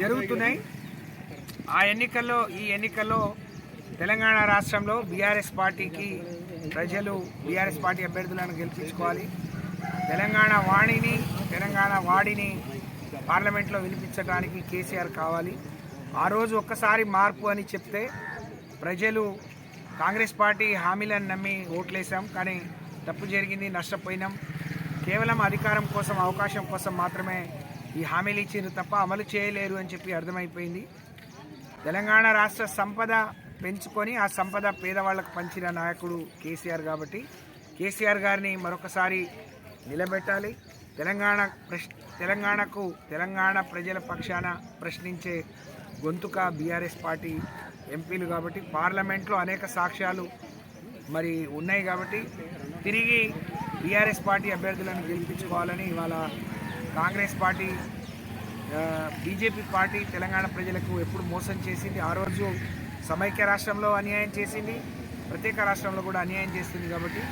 జరుగుతున్నాయి. ఆ ఎన్నికల్లో ఈ ఎన్నికల్లో తెలంగాణ రాష్ట్రంలో బీఆర్ఎస్ పార్టీకి ప్రజలు బీఆర్ఎస్ పార్టీ అభ్యర్థులను గెలిపించుకోవాలి. తెలంగాణ వాణిని తెలంగాణ వాడిని పార్లమెంట్లో వినిపించడానికి కేసీఆర్ కావాలి. ఆ రోజు ఒక్కసారి మార్పు అని చెప్తే ప్రజలు కాంగ్రెస్ పార్టీ హామీలను నమ్మి ఓట్లేసాం కానీ తప్పు జరిగింది నష్టపోయినాం. కేవలం అధికారం కోసం అవకాశం కోసం మాత్రమే ఈ హామీలు ఇచ్చారు తప్ప అమలు చేయలేరు అని చెప్పి అర్థమైపోయింది. తెలంగాణ రాష్ట్ర సంపద పెంచుకొని ఆ సంపద పేదవాళ్ళకు పంచిన నాయకుడు కేసీఆర్ కాబట్టి కేసీఆర్ గారిని మరొకసారి నిలబెట్టాలి. తెలంగాణ ప్రశ్ తెలంగాణకు తెలంగాణ ప్రజల పక్షాన ప్రశ్నించే గొంతుక బీఆర్ఎస్ పార్టీ ఎంపీలు కాబట్టి పార్లమెంట్లో అనేక సాక్ష్యాలు మరి ఉన్నాయి కాబట్టి తిరిగి బీఆర్ఎస్ పార్టీ అభ్యర్థులను గెలిపించుకోవాలని ఇవాళ Congress party BJP party Telangana ప్రజలకు ఎప్పుడు మోసం చేసింది? ఆ రోజు సమైక్య రాష్ట్రంలో అన్యాయం చేసింది ప్రత్యేక రాష్ట్రంలో కూడా అన్యాయం చేస్తుంది కాబట్టి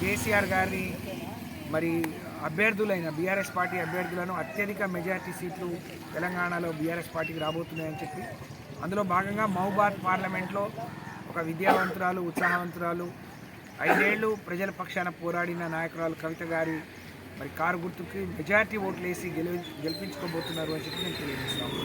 కేసీఆర్ గారిని మరి అభ్యర్థులైన బీఆర్ఎస్ పార్టీ అభ్యర్థులను అత్యధిక మెజార్టీ సీట్లు తెలంగాణలో బీఆర్ఎస్ పార్టీకి రాబోతున్నాయని చెప్పి అందులో భాగంగా మహబాద్ పార్లమెంట్లో ఒక విద్యావంతురాలు ఉత్సాహవంతురాలు ఐదేళ్ళు ప్రజల పక్షాన పోరాడిన నాయకురాలు కవిత గారి మరి కారు గుర్తుకి మెజార్టీ ఓట్లు వేసి గెలి గెలిపించుకోబోతున్నారు అని చెప్పి నేను తెలియజేస్తాను